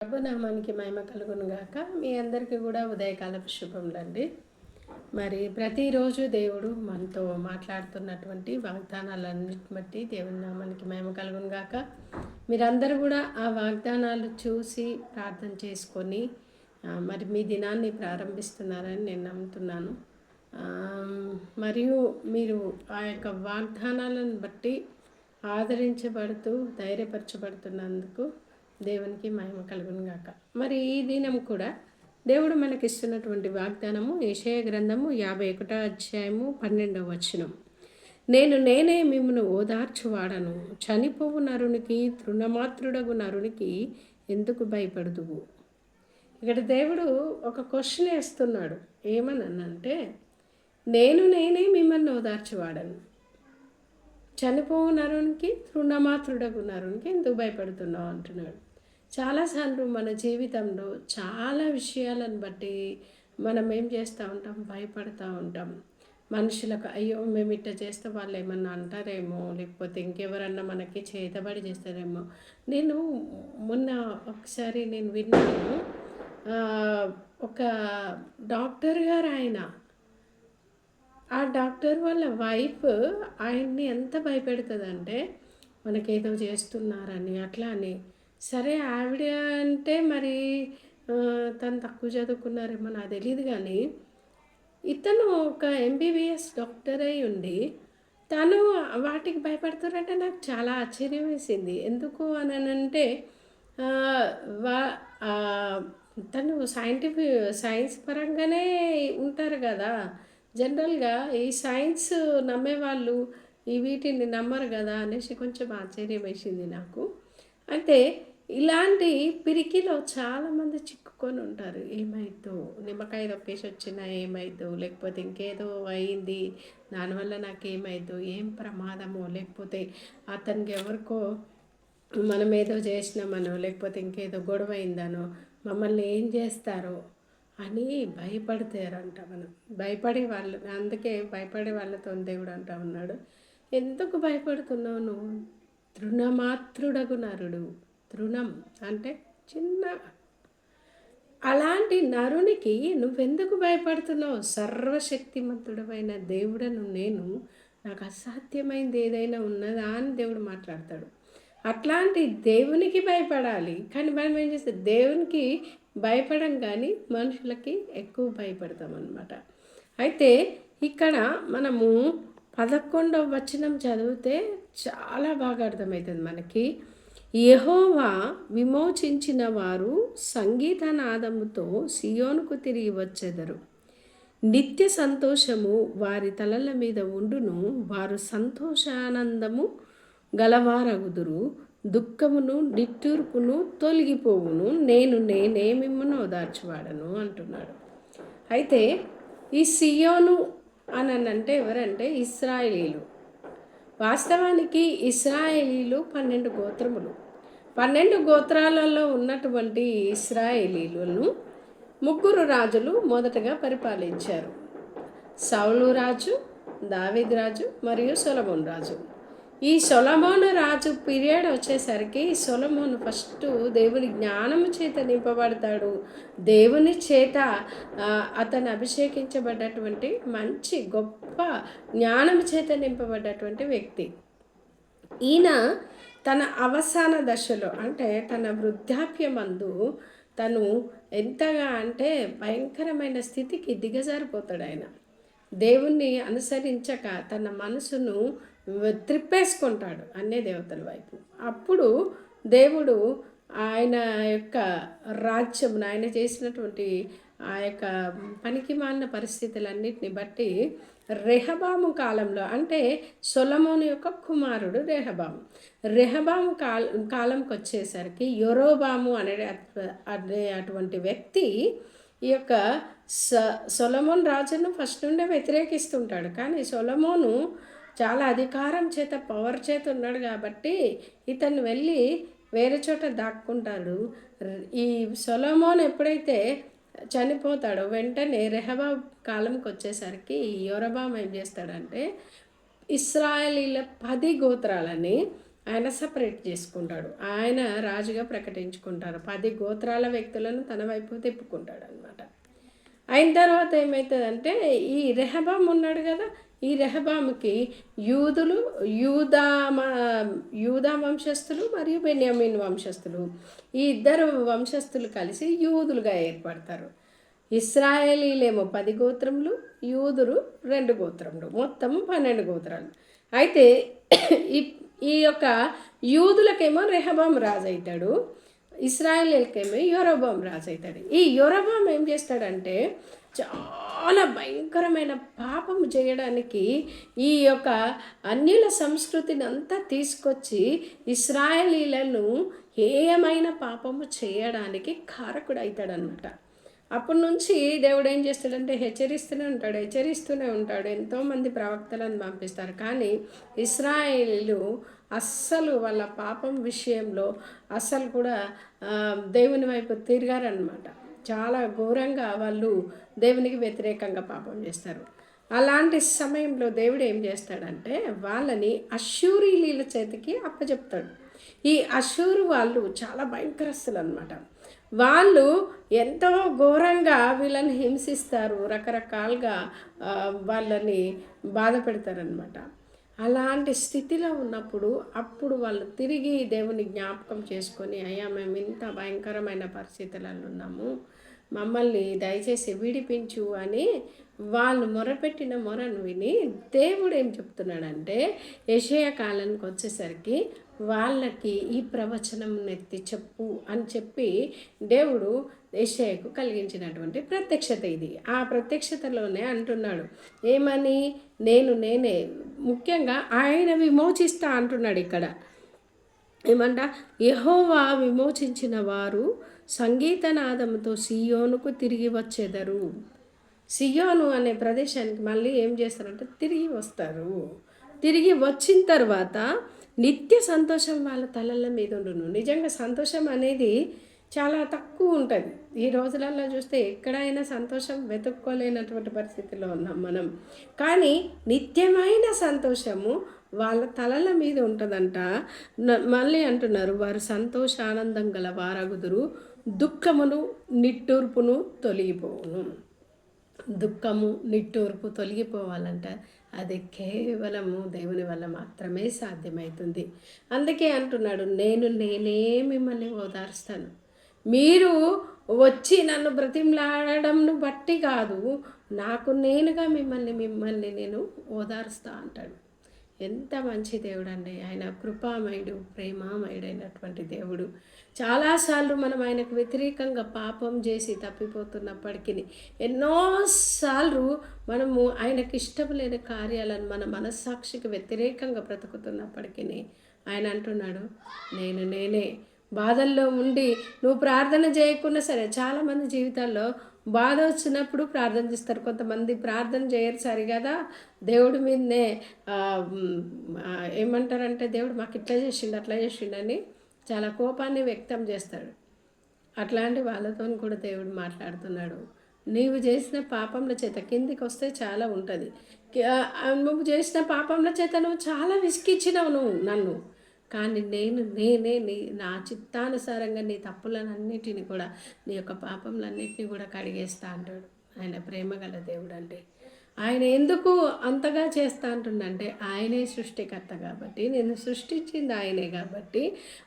ప్రభునామానికి మహిమ కలుగును గాక. మీ అందరికీ కూడా ఉదయకాలపు శుభములండి. మరి ప్రతిరోజు దేవుడు మనతో మాట్లాడుతున్నటువంటి వాగ్దానాలన్నిటి బట్టి దేవుని నామానికి మహిమ కలుగును గాక. మీరందరూ కూడా ఆ వాగ్దానాలు చూసి ప్రార్థన చేసుకొని మరి మీ దినాన్ని ప్రారంభిస్తున్నారని నేను నమ్ముతున్నాను. మరియు మీరు ఆ యొక్క వాగ్దానాలను బట్టి ఆదరించబడుతూ ధైర్యపరచబడుతున్నందుకు దేవునికి మహిమ కలుగును గాక. మరి ఈ దినం కూడా దేవుడు మనకిస్తున్నటువంటి వాగ్దానము ఏషయ గ్రంథము యాభై ఒకటో అధ్యాయము పన్నెండవ వచనం. నేను నేనే మిమ్మను ఓదార్చువాడను. చనిపోవు నరునికి తృణమాత్రుడగు నరునికి ఎందుకు భయపడుదువు? ఇక్కడ దేవుడు ఒక క్వశ్చన్ వేస్తున్నాడు. ఏమనంటే నేను నేనే మిమ్మల్ని ఓదార్చువాడను. చనిపోవు నరునికి తృణమాత్రుడకు నరునికి ఎందుకు భయపడుతున్నావు అంటున్నాడు. చాలాసార్లు మన జీవితంలో చాలా విషయాలను బట్టి మనం ఏం చేస్తూ ఉంటాం? భయపడుతూ ఉంటాం. మనుషులకు అయ్యో మేము ఇట్ట చేస్తే వాళ్ళు ఏమన్నా అంటారేమో? లేకపోతే ఇంకెవరన్నా మనకి చేతబడి చేస్తారేమో? నేను మొన్న ఒకసారి నేను విన్నాను. ఒక డాక్టర్ గారు ఆయన. ఆ డాక్టర్ వాళ్ళ వైఫ్ ఆయన్ని ఎంత భయపెడుతుందంటే మనకేదో చేస్తున్నారని అట్లా అని. సరే ఆవిడ అంటే మరి తను తక్కువ చదువుకున్నారేమో నాకు తెలియదు కానీ ఇతను ఒక ఎంబీబీఎస్ డాక్టర్ అయి ఉండి తను వాటికి భయపడుతున్నారంటే నాకు చాలా ఆశ్చర్యం వేసింది. ఎందుకు అని అంటే వా తను సైంటిఫిక్ సైన్స్ పరంగానే ఉంటారు కదా. జనరల్గా ఈ సైన్స్ నమ్మేవాళ్ళు ఈ వీటిని నమ్మరు కదా అనేసి కొంచెం ఆశ్చర్యం వేసింది నాకు. అయితే ఇలాంటి పిరికిలో చాలామంది చిక్కుకొని ఉంటారు. ఏమైద్దో నిమ్మకాయ దొప్పేసి వచ్చినా ఏమైద్దో లేకపోతే ఇంకేదో అయింది. దానివల్ల నాకేమైద్దో ఏం ప్రమాదమో? లేకపోతే అతనికి ఎవరికో మనం ఏదో చేసినామనో? లేకపోతే ఇంకేదో గొడవ అయిందనో మమ్మల్ని ఏం చేస్తారో? అని భయపడతారంట మనం. భయపడే వాళ్ళు అందుకే భయపడే వాళ్ళతో దేవుడు అంటా ఉన్నాడు. ఎందుకు భయపడుతున్నావు నువ్వు? తృణమాత్రుడగు నరుడు. తృణం అంటే చిన్న అలాంటి నరునికి నువ్వెందుకు భయపడుతున్నావు? సర్వశక్తిమంతుడమైన దేవుడను నేను నాకు అసాధ్యమైంది ఏదైనా ఉన్నదా అని దేవుడు మాట్లాడతాడు. అట్లాంటి దేవునికి భయపడాలి. కానీ మనం ఏం చేస్తే దేవునికి భయపడం కానీ మనుషులకి ఎక్కువ భయపడతాం అన్నమాట అయితే ఇక్కడ మనము పదకొండవ వచనం చదివితే చాలా బాగా అర్థమవుతుంది మనకి. యహోవా విమోచించిన వారు సంగీతనాదముతో సియోనుకు తిరిగి వచ్చెదరు. నిత్య సంతోషము వారి తలల మీద ఉండును వారు సంతోషానందము గలవారగుదురు. దుఃఖమును నిట్టూర్పును తొలగిపోవును నేను నేనే మిమ్మల్ని ఓదార్చివాడను అంటున్నాడు. అయితే ఈ సియోను అని అంటే ఎవరంటే ఇస్రాయేలీలు. వాస్తవానికి ఇస్రాయేలీలు పన్నెండు గోత్రములు. పన్నెండు గోత్రాలలో ఉన్నటువంటి ఇస్రాయేలీలను ముగ్గురు రాజులు మొదటగా పరిపాలించారు. సౌలు రాజు దావిద్ రాజు మరియు సొలమోన్ రాజు. ఈ సొలమోను రాజు పీరియడ్ వచ్చేసరికి సొలమోను ఫస్ట్ దేవుని జ్ఞానము చేత నింపబడతాడు. దేవుని చేత అతను అభిషేకించబడ్డటువంటి మంచి గొప్ప జ్ఞానము చేత నింపబడ్డటువంటి వ్యక్తి. ఈయన తన అవసాన దశలో అంటే తన వృద్ధాప్యమందు తను ఎంతగా అంటే భయంకరమైన స్థితికి దిగజారిపోతాడు ఆయన. దేవుణ్ణి అనుసరించక తన మనసును త్రిప్పేసుకుంటాడు అన్నే దేవతల వైపు. అప్పుడు దేవుడు ఆయన యొక్క రాజ్యం ఆయన చేసినటువంటి ఆ యొక్క పనికి మాలిన పరిస్థితులన్నిటిని బట్టి రెహబాము కాలంలో అంటే సొలమోను యొక్క కుమారుడు రెహబాము. రెహబాము కాల కాలంకి వచ్చేసరికి యొరోబాము అనే అనే అటువంటి వ్యక్తి ఈ యొక్క స సొలమోన్ రాజును ఫస్ట్ నుండే వ్యతిరేకిస్తుంటాడు. కానీ సొలమోను చాలా అధికారం చేత పవర్ చేత ఉన్నాడు కాబట్టి ఇతను వెళ్ళి వేరే చోట దాక్కుంటాడు. ఈ సొలోమోన్ ఎప్పుడైతే చనిపోతాడో వెంటనే రెహబా కాలంకి వచ్చేసరికి యోరబామ్ ఏం చేస్తాడంటే ఇస్రాయలీల పది గోత్రాలని ఆయన సపరేట్ చేసుకుంటాడు. ఆయన రాజుగా ప్రకటించుకుంటారు. పది గోత్రాల వ్యక్తులను తన వైపు తిప్పుకుంటాడు అనమాట అయిన తర్వాత ఏమవుతుందంటే ఈ రెహబామ్ ఉన్నాడు కదా ఈ రెహబాముకి యూదులు యూదా యూదా వంశస్థులు మరియు బెన్యామిన్ వంశస్థులు. ఈ ఇద్దరు వంశస్థులు కలిసి యూదులుగా ఏర్పడతారు. ఇస్రాయేలీలేమో పది గోత్రములు యూదులు రెండు గోత్రములు మొత్తం పన్నెండు గోత్రాలు. అయితే ఈ ఈ యొక్క యూదులకేమో రెహబాం రాజు అవుతాడు ఇస్రాయేలీలకేమో యోరోబాం రాజు అవుతాడు ఈ యోరోబాం ఏం చేస్తాడంటే చాలా భయంకరమైన పాపం చేయడానికి ఈ యొక్క అన్యుల సంస్కృతిని అంతా తీసుకొచ్చి ఇస్రాయలీలను హేయమైన పాపము చేయడానికి కారకుడు అవుతాడనమాట అప్పటి నుంచి దేవుడు ఏం చేస్తాడంటే హెచ్చరిస్తూనే ఉంటాడు హెచ్చరిస్తూనే ఉంటాడు. ఎంతోమంది ప్రవక్తలను పంపిస్తారు. కానీ ఇస్రాయేలీలు అస్సలు వాళ్ళ పాపం విషయంలో అస్సలు కూడా దేవుని వైపు తిరిగారనమాట చాలా ఘోరంగా వాళ్ళు దేవునికి వ్యతిరేకంగా పాపం చేస్తారు. అలాంటి సమయంలో దేవుడు ఏం చేస్తాడంటే వాళ్ళని అశూరీలీల చేతికి అప్పచెప్తాడు ఈ అశూరు వాళ్ళు చాలా భయంకరస్తులు అనమాట వాళ్ళు ఎంతో ఘోరంగా వీళ్ళని హింసిస్తారు రకరకాలుగా వాళ్ళని బాధ పెడతారనమాట అలాంటి స్థితిలో ఉన్నప్పుడు అప్పుడు వాళ్ళు తిరిగి దేవుని జ్ఞాపకం చేసుకొని అయ్యా మేము ఇంత భయంకరమైన పరిస్థితులలో ఉన్నాము. మమ్మల్ని దయచేసి విడిపించు అని వాళ్ళు మొరపెట్టిన మొరను విని దేవుడు ఏం చెప్తున్నాడంటే యషయ కాలానికి వచ్చేసరికి వాళ్ళకి ఈ ప్రవచనం నెత్తి చెప్పు అని చెప్పి దేవుడు ఏషయకు కలిగించినటువంటి ప్రత్యక్షత ఇది. ఆ ప్రత్యక్షతలోనే అంటున్నాడు ఏమని? నేను నేనే. ముఖ్యంగా ఆయన విమోచిస్తా అంటున్నాడు ఇక్కడ. ఏమంట? యహోవా విమోచించిన వారు సంగీతనాదంతో సియోనుకు తిరిగి వచ్చేదరు. సియోను అనే ప్రదేశానికి మళ్ళీ ఏం చేస్తారంటే తిరిగి వస్తారు. తిరిగి వచ్చిన తర్వాత నిత్య సంతోషం వాళ్ళ తలల మీద ఉండును. నిజంగా సంతోషం అనేది చాలా తక్కువ ఉంటుంది. ఈ రోజులలో చూస్తే ఎక్కడైనా సంతోషం వెతుక్కోలేనటువంటి పరిస్థితిలో ఉన్నాం మనం. కానీ నిత్యమైన సంతోషము వాళ్ళ తలల మీద ఉంటుందంట. మళ్ళీ అంటున్నారు వారు సంతోష ఆనందం గల వారగుదురు దుఃఖమును నిట్టూర్పును తొలగిపోవును. దుఃఖము నిట్టూర్పు తొలగిపోవాలంట. అది కేవలము దేవుని వల్ల మాత్రమే సాధ్యమవుతుంది అందుకే అంటున్నాడు నేను నేనే మిమ్మల్ని ఓదార్స్తాను. మీరు వచ్చి నన్ను బ్రతిమలాడడంను బట్టి కాదు నాకు నేనుగా మిమ్మల్ని మిమ్మల్ని నేను ఓదారుస్తా అంటాడు. ఎంత మంచి దేవుడు అండి ఆయన కృపామయుడు ప్రేమామయుడైనటువంటి దేవుడు. చాలాసార్లు మనం ఆయనకు వ్యతిరేకంగా పాపం చేసి తప్పిపోతున్నప్పటికీ ఎన్నోసార్లు మనము ఆయనకు ఇష్టం లేని కార్యాలను మన మనస్సాక్షికి వ్యతిరేకంగా బ్రతుకుతున్నప్పటికీ ఆయన అంటున్నాడు నేను నేనే బాధల్లో ఉండి నువ్వు ప్రార్థన చేయకుండా సరే చాలామంది జీవితాల్లో బాధ వచ్చినప్పుడు ప్రార్థన చేస్తారు. కొంతమంది ప్రార్థన చేయరు సరి కదా దేవుడి మీదనే ఏమంటారంటే దేవుడు మాకు ఇట్లా చేసిండు అట్లా చేసిండని చాలా కోపాన్ని వ్యక్తం చేస్తాడు. అట్లాంటి వాళ్ళతో కూడా దేవుడు మాట్లాడుతున్నాడు. నీవు చేసిన పాపంల చేత కిందికి వస్తే చాలా ఉంటుంది. నువ్వు చేసిన పాపంల చేత నువ్వు చాలా విసికిచ్చినావు నువ్వు నన్ను. కానీ నేను నేనే నీ నా చిత్తానుసారంగా నీ తప్పులన్నిటిని కూడా నీ యొక్క పాపంలన్నిటిని కూడా కడిగేస్తా అంటాడు. ఆయన ప్రేమ గల దేవుడు అంటే. ఆయన ఎందుకు అంతగా చేస్తా అంటుండంటే ఆయనే సృష్టికర్త కాబట్టి నేను సృష్టించింది ఆయనే కాబట్టి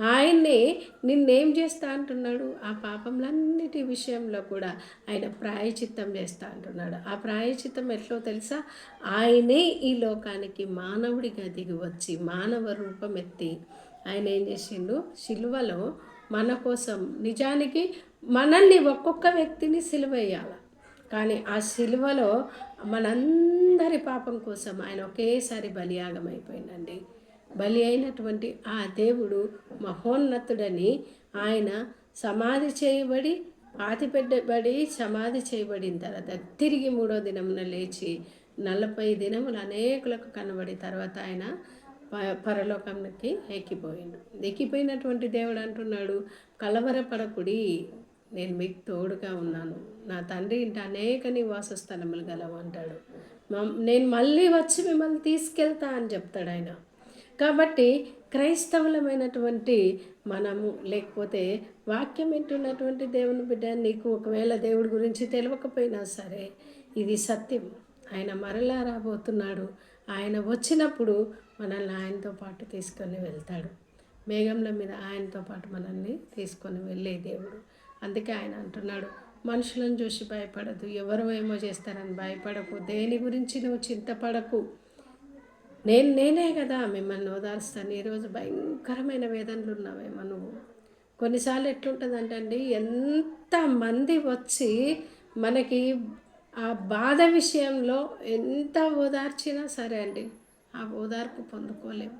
ఆయన్ని నిన్నేం చేస్తా అంటున్నాడు? ఆ పాపంలన్నిటి విషయంలో కూడా ఆయన ప్రాయచిత్తం చేస్తా అంటున్నాడు. ఆ ప్రాయచిత్తం ఎట్లో తెలుసా? ఆయనే ఈ లోకానికి మానవుడిగా దిగి వచ్చి మానవ రూపం ఎత్తి ఆయన ఏం చేసిండు? శిలువలో మన కోసం నిజానికి మనల్ని ఒక్కొక్క వ్యక్తిని సిలువేయాలి కానీ ఆ సిలువలో మనందరి పాపం కోసం ఆయన ఒకేసారి బలియాగం అయిపోయిందండి బలి అయినటువంటి ఆ దేవుడు మహోన్నతుడని ఆయన సమాధి చేయబడి పాతిపెట్టబడి సమాధి చేయబడిన తర్వాత తిరిగి మూడో దినమున లేచి నలభై దినములు అనేకులకు కనబడి తర్వాత ఆయన పరలోకంకి ఎక్కిపోయిండు. ఎక్కిపోయినటువంటి దేవుడు అంటున్నాడు కలవరపడకుడి. నేను మీకు తోడుగా ఉన్నాను. నా తండ్రి ఇంటి అనేక నివాస స్థలములు గలవు అంటాడు. నేను మళ్ళీ వచ్చి మిమ్మల్ని తీసుకెళ్తా అని చెప్తాడు ఆయన. కాబట్టి క్రైస్తవులమైనటువంటి మనము లేకపోతే వాక్యం వింటున్నటువంటి దేవుని బిడ్డ నీకు ఒకవేళ దేవుడి గురించి తెలియకపోయినా సరే ఇది సత్యం. ఆయన మరలా రాబోతున్నాడు. ఆయన వచ్చినప్పుడు మనల్ని ఆయనతో పాటు తీసుకొని వెళ్తాడు. మేఘంల మీద ఆయనతో పాటు మనల్ని తీసుకొని వెళ్ళే దేవుడు. అందుకే ఆయన అంటున్నాడు మనుషులను చూసి భయపడదు ఎవరు ఏమో చేస్తారని భయపడకు. దేని గురించి నువ్వు చింతపడకు? నేను నేనే కదా మిమ్మల్ని ఓదార్స్తాను. ఈరోజు భయంకరమైన వేదనలు ఉన్నావేమో నువ్వు. కొన్నిసార్లు ఎట్లుంటుందంటే అండి ఎంతమంది వచ్చి మనకి ఆ బాధ విషయంలో ఎంత ఓదార్చినా సరే అండి ఆ ఓదార్పు పొందుకోలేము.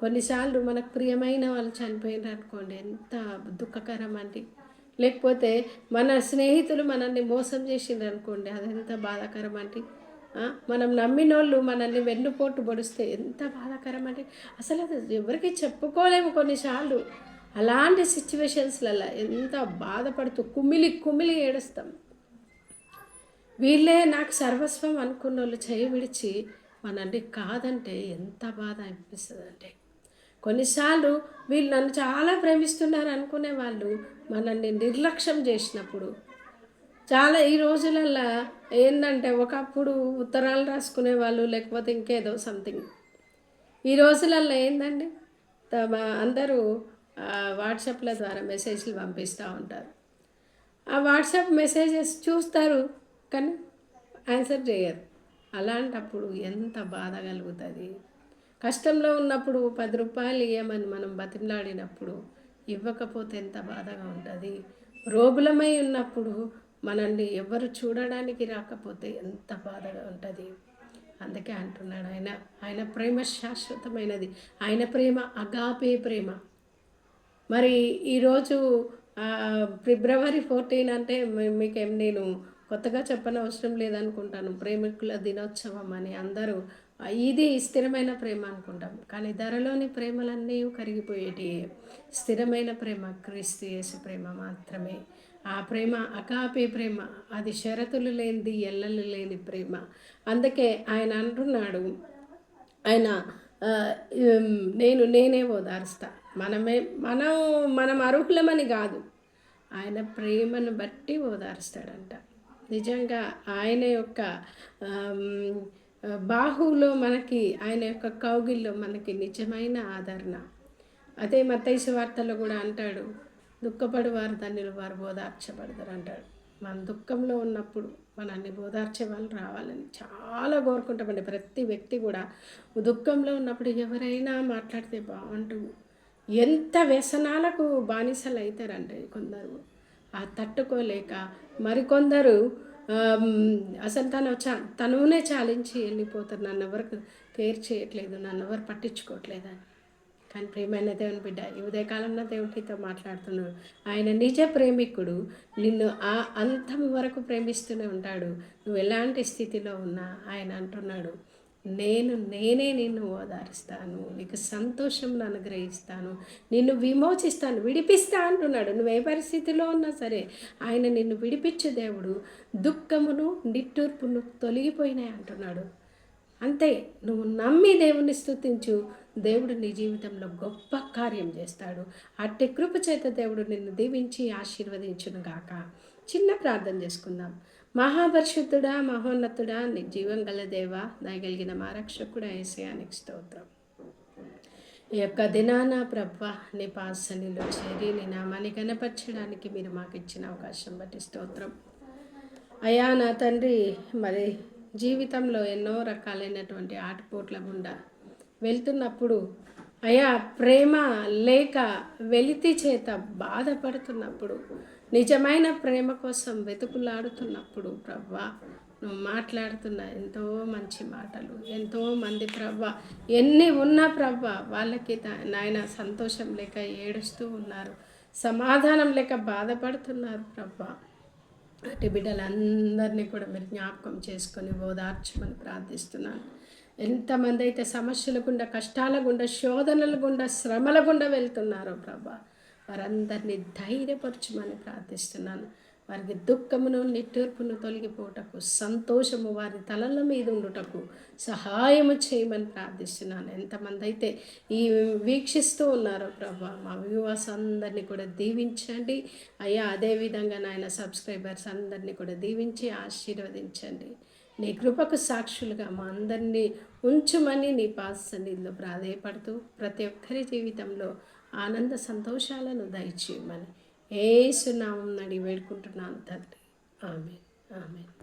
కొన్నిసార్లు మనకు ప్రియమైన వాళ్ళు చనిపోయినారు అనుకోండి ఎంత దుఃఖకరం అండి లేకపోతే మన స్నేహితులు మనల్ని మోసం చేసిండ్రు అనుకోండి అది ఎంత బాధాకరం అంటే మనం నమ్మిన వాళ్ళు మనల్ని వెన్నుపోటు పొడిస్తే ఎంత బాధాకరం అంటే అసలు అది ఎవరికి చెప్పుకోలేము కొన్నిసార్లు. అలాంటి సిచ్యువేషన్స్లలో ఎంత బాధపడుతూ కుమిలి కుమిలి ఏడుస్తాం. వీళ్ళే నాకు సర్వస్వం అనుకున్న వాళ్ళు చేయి విడిచి మనల్ని కాదంటే ఎంత బాధ అనిపిస్తుంది అంటే కొన్నిసార్లు వీళ్ళు నన్ను చాలా ప్రేమిస్తున్నారు అనుకునే వాళ్ళు మనల్ని నిర్లక్ష్యం చేసినప్పుడు. చాలా ఈ రోజులల్లో ఏంటంటే ఒకప్పుడు ఉత్తరాలు రాసుకునే వాళ్ళు లేకపోతే ఇంకేదో సంథింగ్ ఈ రోజులల్లో ఏంటండి అందరూ వాట్సాప్ల ద్వారా మెసేజ్లు పంపిస్తూ ఉంటారు. ఆ వాట్సాప్ మెసేజెస్ చూస్తారు కానీ ఆన్సర్ చేయరు. అలాంటప్పుడు ఎంత బాధ కలుగుతుంది? కష్టంలో ఉన్నప్పుడు పది రూపాయలు ఇవ్వమని మనం బతిమలాడినప్పుడు ఇవ్వకపోతే ఎంత బాధగా ఉంటుంది? రోగులమై ఉన్నప్పుడు మనల్ని ఎవరు చూడడానికి రాకపోతే ఎంత బాధగా ఉంటుంది? అందుకే అంటున్నాడు ఆయన. ఆయన ప్రేమ శాశ్వతమైనది. ఆయన ప్రేమ అగాపే ప్రేమ. మరి ఈరోజు ఫిబ్రవరి ఫోర్టీన్ అంటే మీకేం నేను కొత్తగా చెప్పనవసరం లేదనుకుంటాను. ప్రేమికుల దినోత్సవం అని అందరూ ఇది స్థిరమైన ప్రేమ అనుకుంటాం. కానీ ధరలోని ప్రేమలన్నీ కరిగిపోయేటి స్థిరమైన ప్రేమ క్రీస్తు యేసు ప్రేమ మాత్రమే. ఆ ప్రేమ అకాపే ప్రేమ అది షరతులు లేనిది ఎల్లలు లేని ప్రేమ. అందుకే ఆయన అంటున్నాడు ఆయన నేను నేనే ఓదారుస్తా మనమే మనం మనం అర్హులమని కాదు. ఆయన ప్రేమను బట్టి ఓదారుస్తాడంట నిజంగా ఆయన యొక్క బాహువులో మనకి ఆయన యొక్క కౌగిల్లో మనకి నిజమైన ఆదరణ. అదే మతైసు వార్తలో కూడా అంటాడు దుఃఖపడి వారు ధన్యులు వారు బోధార్చబడతారు అంటాడు. మన దుఃఖంలో ఉన్నప్పుడు మనల్ని బోధార్చే వాళ్ళు రావాలని చాలా కోరుకుంటామండి. ప్రతి వ్యక్తి కూడా దుఃఖంలో ఉన్నప్పుడు ఎవరైనా మాట్లాడితే బాగుంటు ఎంత వ్యసనాలకు బానిసలు అవుతారండి కొందరు. ఆ తట్టుకోలేక మరికొందరు అసలు తను చా తనునే చాలించి వెళ్ళిపోతారు నన్ను ఎవరికి కేర్ చేయట్లేదు నన్ను ఎవరు పట్టించుకోవట్లేదు అని. కానీ ప్రేమైన దేవుని బిడ్డ ఈ ఉదయకాలంలో దేవుడితో మాట్లాడుతున్నాడు. ఆయన నిజ ప్రేమికుడు. నిన్ను ఆ అంతం వరకు ప్రేమిస్తూనే ఉంటాడు. నువ్వు ఎలాంటి స్థితిలో ఉన్నా ఆయన అంటున్నాడు. నేను నేనే నిన్ను ఓదారుస్తాను నీకు సంతోషం అనుగ్రహిస్తాను నిన్ను విమోచిస్తాను విడిపిస్తా అంటున్నాడు. నువ్వు ఏ పరిస్థితిలో ఉన్నా సరే ఆయన నిన్ను విడిపించే దేవుడు దుఃఖమును నిట్టూర్పును తొలగిపోయినాయి అంటున్నాడు. అంతే నువ్వు నమ్మి దేవుని స్థుతించు దేవుడు నీ జీవితంలో గొప్ప కార్యం చేస్తాడు. అట్టి కృప చేత దేవుడు నిన్ను దీవించి ఆశీర్వదించును గాక చిన్న ప్రార్థన చేసుకుందాం. మహాపరిశుద్ధుడా మహోన్నతుడా నిర్జీవం జీవం గల దేవ దయగలిగిన మా రక్షకుడా ఏసయానికి స్తోత్రం. ఈ యొక్క దినాన ప్రభ నీ పాసనిలో చేరి నీ నామాన్ని కనపరచడానికి మీరు మాకు ఇచ్చిన అవకాశం బట్టి స్తోత్రం. అయా నా తండ్రి మరి జీవితంలో ఎన్నో రకాలైనటువంటి ఆటపోట్ల గుండా వెళ్తున్నప్పుడు అయా ప్రేమ లేక వెలితి చేత బాధపడుతున్నప్పుడు నిజమైన ప్రేమ కోసం వెతుకులాడుతున్నప్పుడు ప్రవ్వా నువ్వు మాట్లాడుతున్న ఎంతో మంచి మాటలు ఎంతో మంది ప్రవ్వ ఎన్ని ఉన్నా ప్రవ్వ వాళ్ళకి నాయన సంతోషం లేక ఏడుస్తూ ఉన్నారు సమాధానం లేక బాధపడుతున్నారు ప్రవ్వ అటు బిడ్డలందరినీ కూడా మీరు జ్ఞాపకం చేసుకొని ఓదార్చమని ప్రార్థిస్తున్నాను. ఎంతమంది అయితే సమస్యల గుండా కష్టాల గుండా శోధనల గుండా శ్రమల గుండా వెళ్తున్నారో ప్రభా వారందరినీ ధైర్యపరచమని ప్రార్థిస్తున్నాను. వారికి దుఃఖమును నిట్టూర్పును తొలగిపోటకు సంతోషము వారి తలల మీద ఉండుటకు సహాయము చేయమని ప్రార్థిస్తున్నాను. ఎంతమంది అయితే ఈ వీక్షిస్తూ ఉన్నారో ప్రభా మా వ్యూవర్స్ అందరినీ కూడా దీవించండి. అయ్యా అదేవిధంగా నాయన సబ్స్క్రైబర్స్ అందరినీ కూడా దీవించి ఆశీర్వదించండి. నీ కృపకు సాక్షులుగా మా అందరినీ ఉంచుమని నీ పాస్ సన్నిధిలో ప్రాధేయపడుతూ ప్రతి ఒక్కరి జీవితంలో ఆనంద సంతోషాలను దయచేయమని. ఏసునామం నడి వేడుకుంటున్నాను తండ్రి. ఆమె ఆమె